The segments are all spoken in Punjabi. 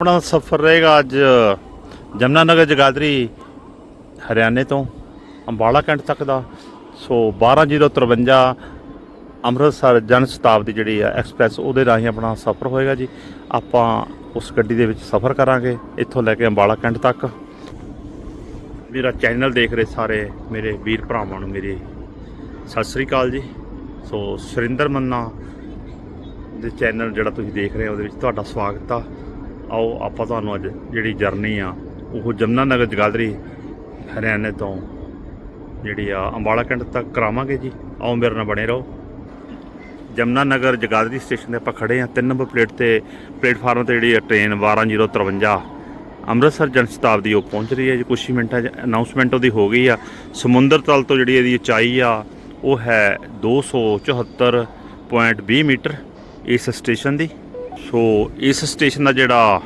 ਆਪਣਾ ਸਫ਼ਰ ਰਹੇਗਾ ਅੱਜ ਜਮਨਾ ਨਗਰ ਜਗਾਦਰੀ, ਹਰਿਆਣੇ ਤੋਂ, ਅੰਬਾਲਾ ਕੈਂਟ ਤੱਕ ਦਾ। ਸੋ 12053 ਅੰਮ੍ਰਿਤਸਰ ਜਨ ਸ਼ਤਾਬਦੀ ਜਿਹੜੀ ਆ ਐਕਸਪ੍ਰੈਸ, ਉਹਦੇ ਰਾਹੀਂ ਆਪਣਾ ਸਫ਼ਰ ਹੋਏਗਾ ਜੀ। ਆਪਾਂ ਉਸ ਗੱਡੀ ਦੇ ਵਿੱਚ ਸਫ਼ਰ ਕਰਾਂਗੇ, ਇੱਥੋਂ ਲੈ ਕੇ ਅੰਬਾਲਾ ਕੈਂਟ ਤੱਕ। ਮੇਰਾ ਚੈਨਲ ਦੇਖ ਰਹੇ ਸਾਰੇ ਮੇਰੇ ਵੀਰ ਭਰਾਵਾਂ ਨੂੰ ਮੇਰੇ ਸਤਿ ਸ੍ਰੀ ਅਕਾਲ ਜੀ। ਸੋ ਸੁਰਿੰਦਰ ਮੰਨਾ ਦੇ ਚੈਨਲ ਜਿਹੜਾ ਤੁਸੀਂ ਦੇਖ ਰਹੇ ਹੋ, ਉਹਦੇ ਵਿੱਚ ਤੁਹਾਡਾ ਸਵਾਗਤ ਆ। ਆਓ, ਆਪਾਂ ਤੁਹਾਨੂੰ ਅੱਜ ਜਿਹੜੀ ਜਰਨੀ ਆ, ਉਹ ਜਮਨਾ ਨਗਰ ਜਗਾਦਰੀ, ਹਰਿਆਣੇ ਤੋਂ ਜਿਹੜੀ ਆ ਅੰਬਾਲਾ ਕੈਂਟ ਤੱਕ ਕਰਾਵਾਂਗੇ ਜੀ। ਆਓ, ਮੇਰੇ ਨਾਲ ਬਣੇ ਰਹੋ। ਜਮਨਾ ਨਗਰ ਜਗਾਦਰੀ ਸਟੇਸ਼ਨ ਤੇ ਆਪਾਂ ਖੜੇ ਆ। 3 ਨੰਬਰ ਪਲੇਟ ਤੇ, ਪਲੇਟਫਾਰਮ ਤੇ ਜਿਹੜੀ ਆ ਟ੍ਰੇਨ 12053 ਅੰਮ੍ਰਿਤਸਰ ਜਨ ਸ਼ਤਾਬਦੀ ਉਹ ਪਹੁੰਚ ਰਹੀ ਹੈ ਜੀ। ਕੁਝ ਹੀ ਮਿੰਟਾਂ 'ਚ ਅਨਾਉਂਸਮੈਂਟ ਉਹਦੀ ਹੋ ਗਈ ਆ। ਸਮੁੰਦਰ ਤਲ ਤੋਂ ਜਿਹੜੀ ਇਹਦੀ ਉਚਾਈ ਆ, ਉਹ ਹੈ 274.20 ਮੀਟਰ ਇਸ ਸਟੇਸ਼ਨ ਦੀ। ਸੋ ਇਸ ਸਟੇਸ਼ਨ ਦਾ ਜਿਹੜਾ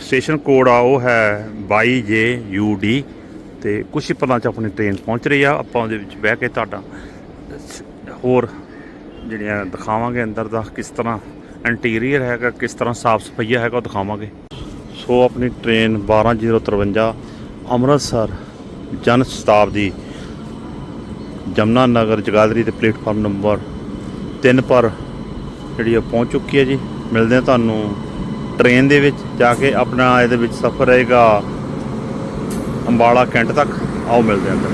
ਸਟੇਸ਼ਨ ਕੋਡ ਆ, ਉਹ ਹੈ 22JUD ਤੇ ਕੁਝ ਹੀ ਪਲਾਂ ਚ ਆਪਣੀ ਟ੍ਰੇਨ ਪਹੁੰਚ ਰਹੀ ਆ। ਆਪਾਂ ਉਹਦੇ ਵਿੱਚ ਬਹਿ ਕੇ ਤੁਹਾਡਾ ਹੋਰ ਜਿਹੜੀਆਂ ਦਿਖਾਵਾਂਗੇ ਅੰਦਰ ਦਾ, ਕਿਸ ਤਰ੍ਹਾਂ ਇੰਟੀਰੀਅਰ ਹੈਗਾ, ਕਿਸ ਤਰ੍ਹਾਂ ਸਾਫ਼ ਸਫਾਈਆ ਹੈਗਾ, ਉਹ ਦਿਖਾਵਾਂਗੇ। ਸੋ ਆਪਣੀ ਟ੍ਰੇਨ 12053 ਅੰਮ੍ਰਿਤਸਰ ਜਨ ਸ਼ਤਾਬਦੀ ਜਮਨਾ ਨਗਰ ਜਗਾਦਰੀ ਤੇ ਪਲੇਟਫਾਰਮ ਨੰਬਰ 3 ਪਰ ਜਿਹੜੀ ਉਹ ਪਹੁੰਚ ਚੁੱਕੀ ਹੈ ਜੀ। ਮਿਲਦੇ ਹਾਂ ਤੁਹਾਨੂੰ ਟ੍ਰੇਨ ਦੇ ਵਿੱਚ ਜਾ ਕੇ ਆਪਣਾ ਇਹਦੇ ਵਿੱਚ ਸਫ਼ਰ ਰਹੇਗਾ ਅੰਬਾਲਾ ਕੈਂਟ ਤੱਕ। ਆਓ ਮਿਲਦੇ ਹਾਂ ਅੰਦਰ।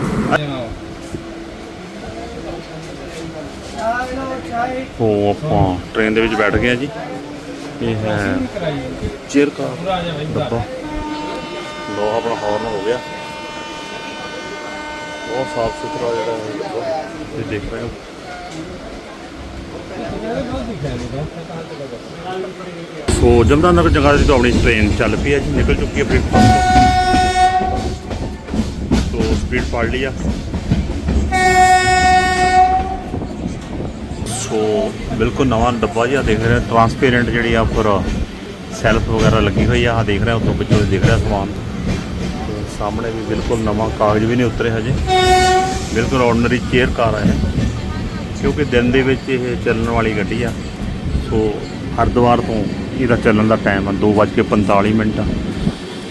ਉਹ ਆਪਾਂ ਟ੍ਰੇਨ ਦੇ ਵਿੱਚ ਬੈਠ ਗਏ ਹਾਂ ਜੀ। ਇਹ ਹੈ ਚੇਅਰ ਕਾ ਡੱਬਾ। ਲੋ ਆਪਣਾ ਹੌਰਨ ਹੋ ਗਿਆ। ਬਹੁਤ ਸਾਫ਼ ਸੁਥਰਾ ਜਿਹੜਾ ਹੈ ਡੱਬਾ। ਤੁਸੀਂ ਦੇਖ ਰਹੇ ਹੋ। ਸੋ ਜਮਨਾ ਨਗਰ ਜਗਾਦਰੀ ਤੋਂ ਆਪਣੀ ਟ੍ਰੇਨ ਚੱਲ ਪਈ ਹੈ ਜੀ, ਨਿਕਲ ਚੁੱਕੀ ਹੈ ਪਲੇਟਫਾਰਮ ਤੋਂ। ਸੋ ਸਪੀਡ ਫੜ ਲਈ ਆ। ਸੋ ਬਿਲਕੁਲ ਨਵਾਂ ਡੱਬਾ ਜਿਹਾ ਦੇਖ ਰਹੇ ਟਰਾਂਸਪੇਰੈਂਟ ਜਿਹੜੀ ਆ ਉੱਪਰ ਸੈਲਫ ਵਗੈਰਾ ਲੱਗੀ ਹੋਈ ਆ ਆ ਦੇਖ ਰਹੇ ਹੋ, ਉੱਤੋਂ ਵਿੱਚੋਂ ਦਿਖ ਰਿਹਾ ਸਮਾਨ। ਸਾਹਮਣੇ ਵੀ ਬਿਲਕੁਲ ਨਵਾਂ ਕਾਗਜ਼ ਵੀ ਨਹੀਂ ਉਤਰੇ ਹਜੇ। ਬਿਲਕੁਲ ਆਰਡੀਨਰੀ ਚੇਅਰ ਕਾਰ ਹੈ ਕਿਉਂਕਿ ਦਿਨ ਦੇ ਵਿੱਚ ਇਹ ਚੱਲਣ ਵਾਲੀ ਗੱਡੀ ਆ, ਸੋ ਹਰਿਦੁਆਰ ਤੋਂ ਇਹਦਾ ਚੱਲਣ ਦਾ ਟਾਈਮ ਆ 2:45 ਮਿੰਟ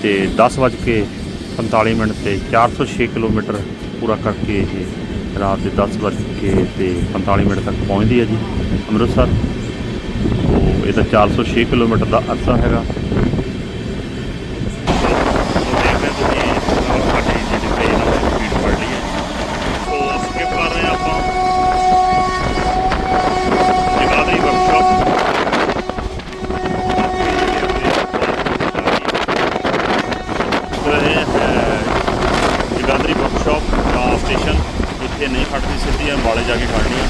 ਤੇ 10:45 ਮਿੰਟ ਤੇ 406 ਕਿਲੋਮੀਟਰ ਪੂਰਾ ਕਰਕੇ ਇਹ ਰਾਤ ਦੇ 10:00 ਤੇ 45 ਮਿੰਟ ਤੱਕ ਪਹੁੰਚਦੀ ਹੈ ਜੀ ਅੰਮ੍ਰਿਤਸਰ। ਸੋ ਇਹਦਾ 406 ਕਿਲੋਮੀਟਰ ਦਾ ਅਰਸਾ ਹੈਗਾ ਸੋ ਦੇਖਦੇ ਤੁਸੀਂ ਸਾਡੀ ਜਿਹੜੀ ਟ੍ਰੇਨ ਆ ਸਪੀਡ ਫੜ ਲਈ ਹੈ ਸੋ ਸਕਿਪ ਕਰ ਰਹੇ ਹਾਂ ਆਪਾਂ ਜਗਾਦਰੀ ਵਰਕਸ਼ਾਪ ਜਗਾਦਰੀ ਵਰਕਸ਼ਾਪ ਦਾ ਸਟੇਸ਼ਨ ਇੱਥੇ ਨਹੀਂ ਖੜਦੀ ਅੰਬਾਲੇ ਜਾ ਕੇ ਖੜਨੀ ਹੈ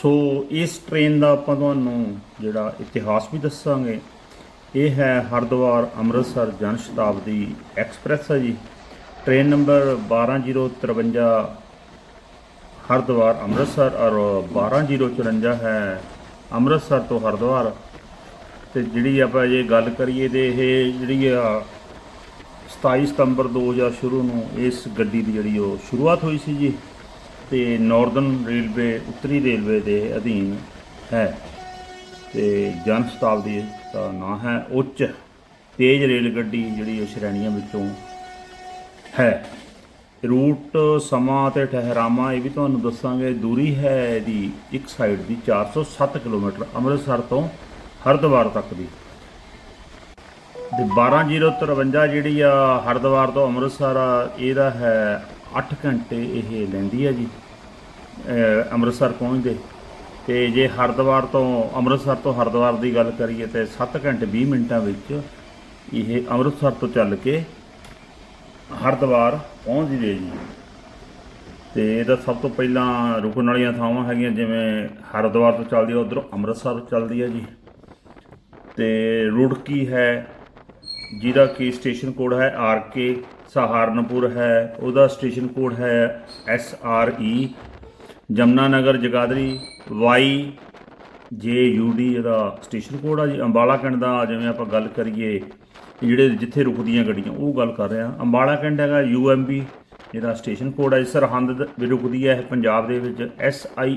ਸੋ ਇਸ ਟ੍ਰੇਨ ਦਾ ਆਪਾਂ ਤੁਹਾਨੂੰ ਜਿਹੜਾ ਇਤਿਹਾਸ ਵੀ ਦੱਸਾਂਗੇ, ਇਹ ਹੈ ਹਰਿਦੁਆਰ ਅੰਮ੍ਰਿਤਸਰ ਜਨ ਸ਼ਤਾਬਦੀ ਐਕਸਪ੍ਰੈਸ ਹੈ ਜੀ। ਟ੍ਰੇਨ ਨੰਬਰ 12053 ਹਰਿਦੁਆਰ ਅੰਮ੍ਰਿਤਸਰ ਔਰ 12054 ਹੈ ਅੰਮ੍ਰਿਤਸਰ ਤੋਂ ਹਰਿਦੁਆਰ। ਤੇ ਜਿਹੜੀ ਆਪਾਂ ਜੇ ਗੱਲ ਕਰੀਏ ਤੇ ਇਹ ਜਿਹੜੀ ਆ 27 ਸਤੰਬਰ 2000 ਸ਼ੁਰੂ ਨੂੰ ਇਸ ਗੱਡੀ ਦੀ ਜਿਹੜੀ ਉਹ ਸ਼ੁਰੂਆਤ ਹੋਈ ਸੀ ਜੀ, ਤੇ ਨਾਰਦਰਨ ਰੇਲਵੇ, ਉੱਤਰੀ ਰੇਲਵੇ ਦੇ ਅਧੀਨ ਹੈ। ਤੇ ਜਨ ਸ਼ਤਾਬਦੀ ਦਾ ਨਾਂ ਹੈ ਉੱਚ ਤੇਜ਼ ਰੇਲ ਗੱਡੀ ਜਿਹੜੀ ਉਹ ਸ਼੍ਰੇਣੀਆਂ ਵਿੱਚੋਂ ਹੈ। ਰੂਟ, ਸਮਾਂ ਤੇ ਠਹਿਰਾਵਾਂ, ਇਹ ਵੀ ਤੁਹਾਨੂੰ ਦੱਸਾਂਗੇ। ਦੂਰੀ ਹੈ ਇਹਦੀ ਇੱਕ ਸਾਈਡ ਦੀ 407 ਕਿਲੋਮੀਟਰ, ਅੰਮ੍ਰਿਤਸਰ ਤੋਂ ਹਰਿਦੁਆਰ ਤੱਕ ਦੀ। ਤੇ 12053 ਜਿਹੜੀ ਆ ਹਰਿਦੁਆਰ ਤੋਂ ਅੰਮ੍ਰਿਤਸਰ ਆ, ਇਹਦਾ ਹੈ 8 ਘੰਟੇ ਇਹ ਲੈਂਦੀ ਆ ਜੀ ਅੰਮ੍ਰਿਤਸਰ ਪਹੁੰਚਦੇ। ਤੇ ਜੇ ਹਰਿਦੁਆਰ ਤੋਂ, ਅੰਮ੍ਰਿਤਸਰ ਤੋਂ ਹਰਿਦੁਆਰ ਦੀ ਗੱਲ ਕਰੀਏ ਤੇ 7 ਘੰਟੇ 20 ਮਿੰਟਾਂ ਵਿੱਚ ਇਹ ਅੰਮ੍ਰਿਤਸਰ ਤੋਂ ਚੱਲ ਕੇ ਹਰਿਦੁਆਰ ਪਹੁੰਚ ਜਵੇ ਜੀ। ਤੇ ਇਹਦਾ ਸਭ ਤੋਂ ਪਹਿਲਾਂ ਰੁਕਣ ਵਾਲੀਆਂ ਥਾਵਾਂ ਹੈਗੀਆਂ, ਜਿਵੇਂ ਹਰਿਦੁਆਰ ਤੋਂ ਚੱਲਦੀ ਹੈ ਉਧਰੋਂ ਅੰਮ੍ਰਿਤਸਰ ਚੱਲਦੀ ਹੈ ਜੀ। ਤੇ ਰੁੜਕੀ ਹੈ? ਜਿਹਦਾ ਕੀ ਸਟੇਸ਼ਨ ਕੋਡ ਹੈ? ਆਰ ਕੇ ਸਹਾਰਨਪੁਰ ਹੈ। ਉਹਦਾ ਸਟੇਸ਼ਨ ਕੋਡ ਹੈ S R E Jamna Nagar Jagadhri, Y J U D, ਇਹਦਾ ਸਟੇਸ਼ਨ ਕੋਡ ਆ ਜੀ। ਅੰਬਾਲਾ ਪਿੰਡ ਦਾ ਜਿਵੇਂ ਆਪਾਂ ਗੱਲ ਕਰੀਏ ਜਿਹੜੇ ਜਿੱਥੇ ਰੁਕਦੀਆਂ ਗੱਡੀਆਂ, ਉਹ ਗੱਲ ਕਰ ਰਿਹਾ। ਅੰਬਾਲਾ ਕੈਂਟ ਹੈਗਾ ਬੀ ਇਹਦਾ ਸਟੇਸ਼ਨ ਕੋਡ ਹੈ ਜੀ। ਸਰਹੰਦ ਵੀ ਰੁਕਦੀ ਹੈ ਇਹ ਪੰਜਾਬ ਦੇ ਵਿੱਚ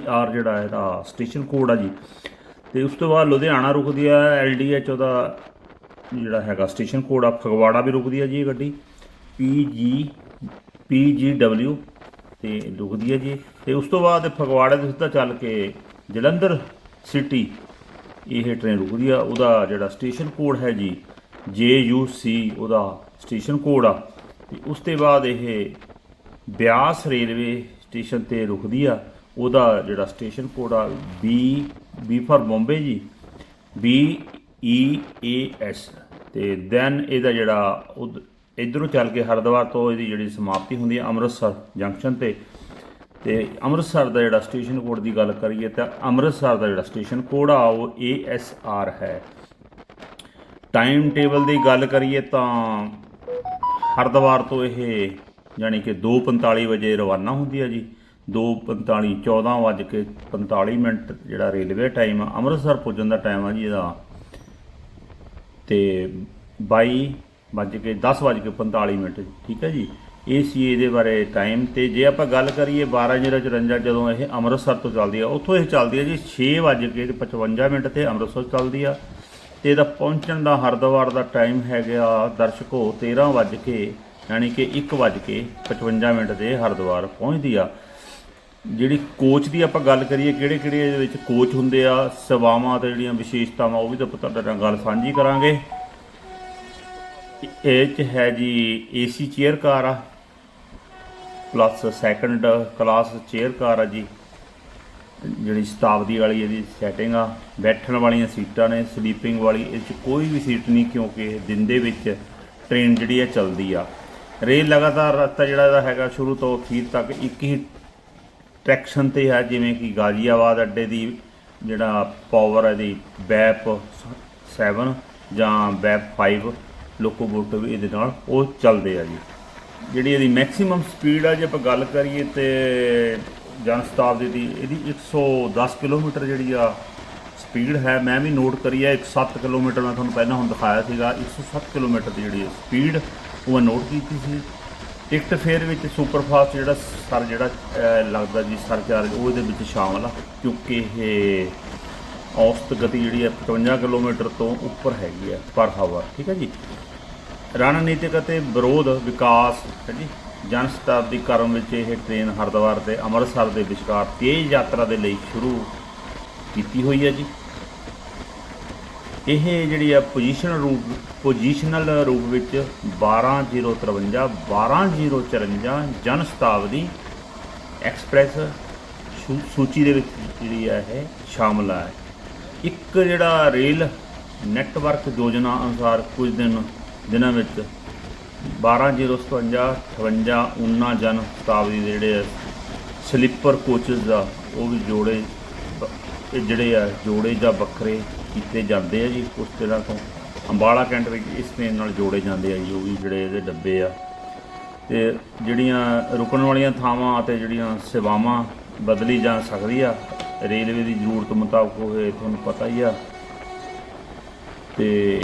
ਆਰ ਜਿਹੜਾ ਇਹਦਾ ਸਟੇਸ਼ਨ ਕੋਡ ਆ ਜੀ। ਤੇ ਉਸ ਤੋਂ ਬਾਅਦ ਲੁਧਿਆਣਾ ਰੁਕਦੀ ਹੈ ਐਚ ਉਹਦਾ ਜਿਹੜਾ ਹੈਗਾ ਸਟੇਸ਼ਨ ਕੋਡ ਆ। ਫਗਵਾੜਾ ਵੀ ਰੁਕਦੀ ਹੈ ਜੀ ਇਹ ਗੱਡੀ। PG ਡਬਲਿਊ ਤੇ ਰੁਕਦੀ ਹੈ ਜੀ। ਤੇ ਉਸ ਤੋਂ ਬਾਅਦ ਫਗਵਾੜੇ ਤੋਂ ਸਿੱਧਾ ਚੱਲ ਕੇ ਜਲੰਧਰ ਸਿਟੀ ਇਹ ਟ੍ਰੇਨ ਰੁਕਦੀ ਆ। ਉਹਦਾ ਜਿਹੜਾ ਸਟੇਸ਼ਨ ਕੋਡ ਹੈ ਜੀ ਸੀ ਉਹਦਾ ਸਟੇਸ਼ਨ ਕੋਡ ਆ। ਤੇ ਉਸ ਤੋਂ ਬਾਅਦ ਇਹ ਬਿਆਸ ਰੇਲਵੇ ਸਟੇਸ਼ਨ ਤੇ ਰੁਕਦੀ ਆ। ਉਹਦਾ ਜਿਹੜਾ ਸਟੇਸ਼ਨ ਕੋਡ ਆ ਬੀ ਬੀ ਫਾਰ ਬੰਬੇ ਜੀ। ਬੀ ਈ ਏ ਐਸ ਤੇ ਦੈਨ ਇਹਦਾ ਜਿਹੜਾ ਉਧ- ਇੱਧਰੋਂ ਚੱਲ ਕੇ ਹਰਿਦੁਆਰ ਤੋਂ ਇਹਦੀ ਜਿਹੜੀ ਸਮਾਪਤੀ ਹੁੰਦੀ ਹੈ ਅੰਮ੍ਰਿਤਸਰ ਜੰਕਸ਼ਨ ਤੇ। ਤੇ ਅੰਮ੍ਰਿਤਸਰ ਦਾ ਜਿਹੜਾ ਸਟੇਸ਼ਨ ਕੋਡ ਦੀ ਗੱਲ ਕਰੀਏ ਤਾਂ ਅੰਮ੍ਰਿਤਸਰ ਦਾ ਜਿਹੜਾ ਸਟੇਸ਼ਨ ਕੋਡ ਆ, ਉਹ ਏ ਐਸ ਆਰ ਹੈ। ਟਾਈਮ ਟੇਬਲ ਦੀ ਗੱਲ ਕਰੀਏ ਤਾਂ ਹਰਿਦੁਆਰ ਤੋਂ ਇਹ ਯਾਨੀ ਕਿ 2:45 ਵਜੇ ਰਵਾਨਾ ਹੁੰਦੀ ਹੈ ਜੀ। 2:45 14 ਵੱਜ ਕੇ 45 ਮਿੰਟ ਜਿਹੜਾ ਰੇਲਵੇ ਟਾਈਮ ਆ, ਅੰਮ੍ਰਿਤਸਰ ਪੁੱਜਣ ਦਾ ਟਾਈਮ ਆ ਜੀ ਇਹਦਾ। ਤੇ 22 ਵੱਜ ਕੇ 10 ਵੱਜ ਕੇ 45 ਮਿੰਟ, ਠੀਕ ਹੈ ਜੀ। ਇਹ ਸੀ ਇਹਦੇ ਬਾਰੇ ਟਾਈਮ ਤੇ ਜੇ ਆਪਾਂ ਗੱਲ ਕਰੀਏ 12:54 ਜਦੋਂ ਇਹ ਅੰਮ੍ਰਿਤਸਰ ਤੋਂ ਚੱਲਦੀ ਆ, ਉੱਥੋਂ ਇਹ ਚੱਲਦੀ ਹੈ ਜੀ 6 ਵੱਜ ਕੇ ਤੇ 55 ਮਿੰਟ ਤੇ ਅੰਮ੍ਰਿਤਸਰ ਚੱਲਦੀ ਆ। ਤੇ ਇਹਦਾ ਪਹੁੰਚਣ ਦਾ ਹਰਿਦੁਆਰ ਦਾ ਟਾਈਮ ਹੈਗਾ ਦਰਸ਼ਕੋ 13 ਵੱਜ ਕੇ, ਯਾਨੀ ਕਿ 1 ਵੱਜ ਕੇ 55 ਮਿੰਟ ਤੇ ਹਰਿਦੁਆਰ ਪਹੁੰਚਦੀ ਆ। ਜਿਹੜੀ ਕੋਚ ਦੀ ਆਪਾਂ ਗੱਲ ਕਰੀਏ ਕਿਹੜੇ ਕਿਹੜੇ ਇਹਦੇ ਵਿੱਚ ਕੋਚ ਹੁੰਦੇ ਆ, ਸੇਵਾਵਾਂ ਤੇ ਜਿਹੜੀਆਂ ਵਿਸ਼ੇਸ਼ਤਾਵਾਂ, ਉਹ ਵੀ ਤਾਂ ਤੁਹਾਡੇ ਨਾਲ ਗੱਲ ਸਾਂਝੀ ਕਰਾਂਗੇ। ਇਹ ਚ ਹੈ ਜੀ ਏਸੀ ਚੇਅਰ ਕਾਰ ਆ plus second class chair car ਆ ਜੀ। ਜਿਹੜੀ ਸ਼ਤਾਬਦੀ ਵਾਲੀ ਇਹਦੀ ਸੈਟਿੰਗ ਆ, ਬੈਠਣ ਵਾਲੀਆਂ ਸੀਟਾਂ ਨੇ ਸਲੀਪਿੰਗ ਵਾਲੀ, ਇਹ ਚ ਕੋਈ ਵੀ ਸੀਟ ਨਹੀਂ ਕਿਉਂਕਿ ਦਿਨ ਦੇ ਵਿੱਚ ਟ੍ਰੇਨ ਜਿਹੜੀ ਆ ਚੱਲਦੀ ਆ। ਰੇਲ ਲਗਾਤਾਰ ਰਸਤਾ ਜਿਹੜਾ ਇਹਦਾ ਹੈਗਾ ਸ਼ੁਰੂ ਤੋਂ ਅਖੀਰ ਤੱਕ ਇੱਕ ਹੀ ਟਰੈਕਸ਼ਨ ਤੇ ਹੈ, ਜਿਵੇਂ ਕਿ ਗਾਜ਼ੀਆਬਾਦ ਅੱਡੇ ਦੀ ਜਿਹੜਾ ਪਾਵਰ ਹੈ ਦੀ ਬੈਪ 7 ਜਾਂ ਬੈਪ 5 ਲੋਕੋਮੋਟਿਵ ਇਹਦੇ ਨਾਲ ਉਹ ਚੱਲਦੇ ਆ ਜੀ। ਜਿਹੜੀ ਇਹਦੀ ਮੈਕਸਿਮਮ ਸਪੀਡ ਆ, ਜੇ ਆਪਾਂ ਗੱਲ ਕਰੀਏ ਤੇ ਜਨ ਸ਼ਤਾਬਦੀ ਦੀ, ਇਹਦੀ 110 ਕਿਲੋਮੀਟਰ ਜਿਹੜੀ ਆ ਸਪੀਡ ਹੈ, ਮੈਂ ਵੀ ਨੋਟ ਕਰੀ ਹੈ 107 ਕਿਲੋਮੀਟਰ ਮੈਂ ਤੁਹਾਨੂੰ ਪਹਿਲਾਂ ਹੁਣ ਦਿਖਾਇਆ ਸੀਗਾ 107 ਕਿਲੋਮੀਟਰ ਦੀ ਜਿਹੜੀ ਸਪੀਡ ਉਹ ਮੈਂ ਨੋਟ ਕੀਤੀ ਸੀ। ਟਿਕਟ ਫੇਅਰ ਵਿੱਚ ਸੁਪਰ ਫਾਸਟ ਜਿਹੜਾ ਸਰ ਜਿਹੜਾ ਲੱਗਦਾ ਜੀ ਸਰ ਚਾਰਜ ਉਹ ਇਹਦੇ ਵਿੱਚ ਸ਼ਾਮਲ ਆ, ਕਿਉਂਕਿ ਇਹ ਔਸਤ ਗਤੀ ਜਿਹੜੀ ਹੈ 55 ਕਿਲੋਮੀਟਰ ਤੋਂ ਉੱਪਰ ਹੈਗੀ ਹੈ ਪਰ ਹਾਵਰ ਠੀਕ ਹੈ ਜੀ? ਰਣਨੀਤਿਕ ਅਤੇ ਵਿਰੋਧ ਵਿਕਾਸ, ਹੈ ਜੀ? ਜਨ ਸ਼ਤਾਬਦੀ ਕਰਮ ਵਿੱਚ ਇਹ ਟ੍ਰੇਨ ਹਰਿਦੁਆਰ ਤੇ ਅੰਮ੍ਰਿਤਸਰ ਦੇ ਵਿਚਕਾਰ ਤੇਜ਼ ਯਾਤਰਾ ਦੇ ਲਈ ਸ਼ੁਰੂ ਕੀਤੀ ਹੋਈ ਹੈ ਜੀ। ਇਹ ਜਿਹੜੀ ਆ ਪੋਜੀਸ਼ਨ ਰੂਪ ਪੋਜੀਸ਼ਨਲ ਰੂਪ ਵਿੱਚ 12053 12054 ਜਨ ਸ਼ਤਾਬਦੀ ਐਕਸਪ੍ਰੈਸ ਸੂਚੀ ਦੇ ਵਿੱਚ ਜਿਹੜੀ ਹੈ ਇਹ ਸ਼ਾਮਲ ਹੈ ਇੱਕ ਜਿਹੜਾ ਰੇਲ ਨੈਟਵਰਕ ਯੋਜਨਾ ਅਨੁਸਾਰ ਕੁਝ ਦਿਨ, ਦਿਨਾਂ ਵਿੱਚ 12057 58 ਉਨਾ ਜਨ ਸ਼ਤਾਬਦੀ ਦੇ ਜਿਹੜੇ ਸਲੀਪਰ ਕੋਚਸ ਆ ਉਹ ਵੀ ਜੋੜੇ, ਇਹ ਜਿਹੜੇ ਆ ਜੋੜੇ ਜਾਂ ਵੱਖਰੇ ਕੀਤੇ ਜਾਂਦੇ ਆ ਜੀ, ਉਸ ਤਰ੍ਹਾਂ ਤੋਂ ਅੰਬਾਲਾ ਕੈਂਟ ਵਿੱਚ ਇਸ ਟ੍ਰੇਨ ਨਾਲ ਜੋੜੇ ਜਾਂਦੇ ਆ ਜੀ, ਉਹ ਵੀ ਜਿਹੜੇ ਇਹਦੇ ਡੱਬੇ ਆ। ਤੇ ਜਿਹੜੀਆਂ ਰੁਕਣ ਵਾਲੀਆਂ ਥਾਵਾਂ ਅਤੇ ਜਿਹੜੀਆਂ ਸੇਵਾਵਾਂ ਬਦਲੀ ਜਾ ਸਕਦੀ ਆ, ਰੇਲਵੇ ਦੀ ਜ਼ਰੂਰਤ ਮੁਤਾਬਕ ਉਹ ਇਹ ਤੁਹਾਨੂੰ ਪਤਾ ਹੀ ਆ। ਤੇ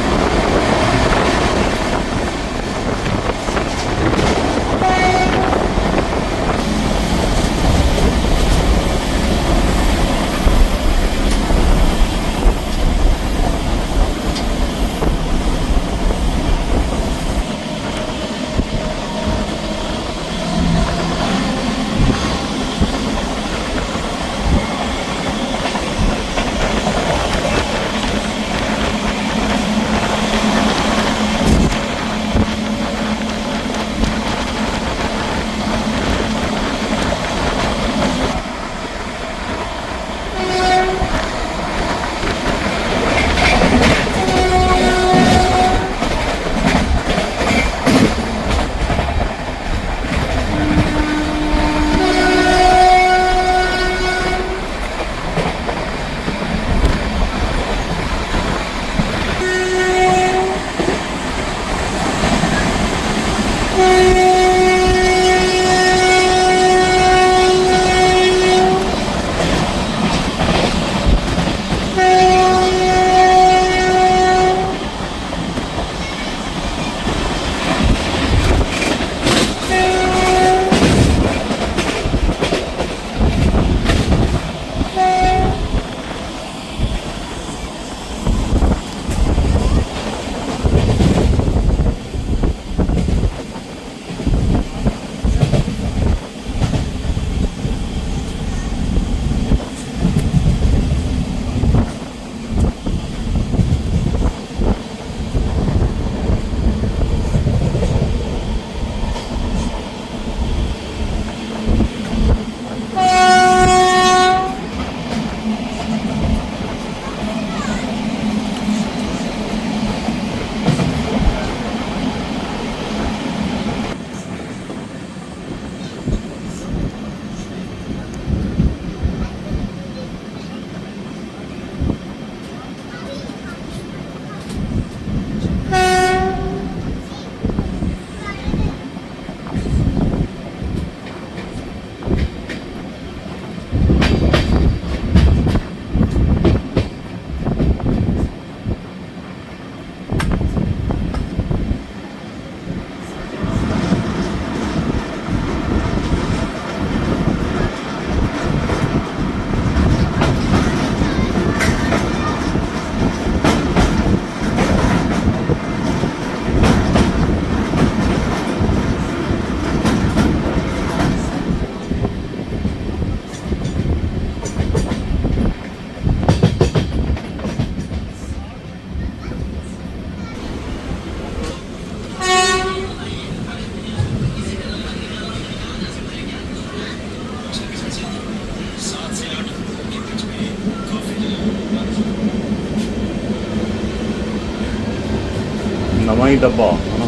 ਡੱਬਾ। ਹਨਾ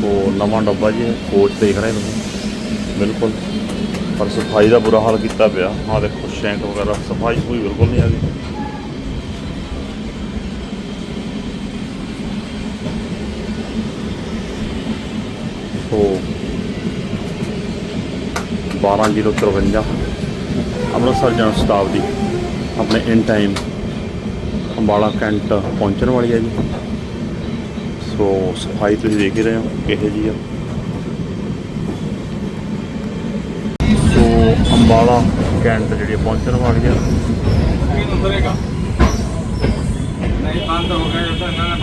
ਸੋ ਨਵਾਂ ਡੱਬਾ ਜੀ ਕੋਚ ਦੇਖ ਰਹੇ ਤੁਸੀਂ ਬਿਲਕੁਲ। ਪਰ ਸਫ਼ਾਈ ਦਾ ਬੁਰਾ ਹਾਲ ਕੀਤਾ ਪਿਆ। ਆਹ ਦੇਖੋ, ਸ਼ੈਂਕ ਵਗੈਰਾ, ਸਫ਼ਾਈ ਕੋਈ ਬਿਲਕੁਲ ਨਹੀਂ ਹੈਗੀ। ਸੋ 12053 ਅੰਮ੍ਰਿਤਸਰ ਜਨ ਸ਼ਤਾਬਦੀ ਆਪਣੇ ਇਨ ਟਾਈਮ ਅੰਬਾਲਾ ਕੈਂਟ ਪਹੁੰਚਣ ਵਾਲੀ ਹੈ ਜੀ। ਸੋ ਸਫ਼ਾਈ ਤੁਸੀਂ ਦੇਖ ਹੀ ਰਹੇ ਹੋ, ਕਿਹੋ ਜੀ ਆ। ਸੋ ਅੰਬਾਲਾ ਕੈਂਟ ਜਿਹੜੀ ਪਹੁੰਚਣ ਵਾਲੀ ਆ।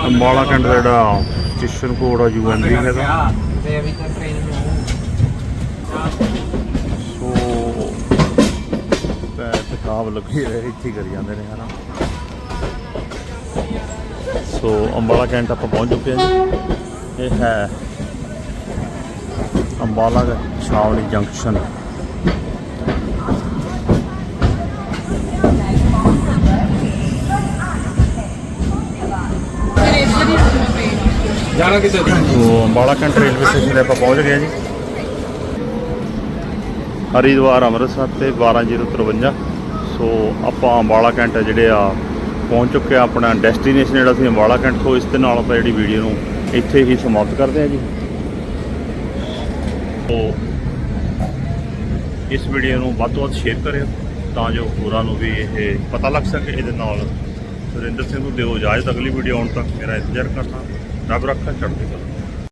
ਅੰਬਾਲਾ ਕੈਂਟ ਦਾ ਜਿਹੜਾ ਸਟੇਸ਼ਨ ਕੋਡ ਆ ਯੂਐਨਬੀ ਹੈਗਾ। ਸੋ ਤੇ ਤਕਾਬ ਲੱਗੀ ਰਹੇ ਇੱਥੇ ਕਰੀ ਜਾਂਦੇ ਨੇ, ਹਨਾ। ਸੋ ਅੰਬਾਲਾ ਕੈਂਟ ਆਪਾਂ ਪਹੁੰਚ ਚੁੱਕੇ ਹਾਂ ਜੀ। ਇਹ ਹੈ ਅੰਬਾਲਾ ਦਾ ਛਾਵਲੀ ਜੰਕਸ਼ਨ। ਜਾਣਾ ਕਿਤੇ so Ambala cantt railway station ਤੇ ਆਪਾਂ ਪਹੁੰਚ ਗਏ ਜੀ। ਹਰੀਦਵਾਰ ਅੰਮ੍ਰਿਤਸਰ ਤੇ 12053 ਸੋ ਆਪਾਂ ਅੰਬਾਲਾ ਕੈਂਟ ਜਿਹੜੇ ਆ ਪਹੁੰਚ ਚੁੱਕਿਆ ਆਪਣਾ ਡੈਸਟੀਨੇਸ਼ਨ ਜਿਹੜਾ ਸੀ ਅੰਬਾਲਾ ਕੈਂਟ ਤੋਂ ਇਸ ਦੇ ਨਾਲ ਆਪਾਂ ਜਿਹੜੀ ਵੀਡੀਓ ਨੂੰ ਇੱਥੇ ਹੀ ਸਮਾਪਤ ਕਰਦੇ ਹਾਂ ਜੀ। ਸੋ, ਇਸ ਵੀਡੀਓ ਨੂੰ ਵੱਧ ਤੋਂ ਵੱਧ ਸ਼ੇਅਰ ਕਰਿਓ ਤਾਂ ਜੋ ਹੋਰਾਂ ਨੂੰ ਵੀ ਇਹ ਪਤਾ ਲੱਗ ਸਕੇ ਇਹਦੇ ਨਾਲ। ਸੁਰਿੰਦਰ ਸਿੰਘ ਨੂੰ ਦਿਓ ਇਜਾਜ਼ਤ, ਅਗਲੀ ਵੀਡੀਓ ਆਉਣ ਤੱਕ ਮੇਰਾ ਇੰਤਜ਼ਾਰ ਕਰਨਾ ਰੱਬ ਰੱਖਾ, ਚੜ੍ਹਦੀ ਕਲਾ।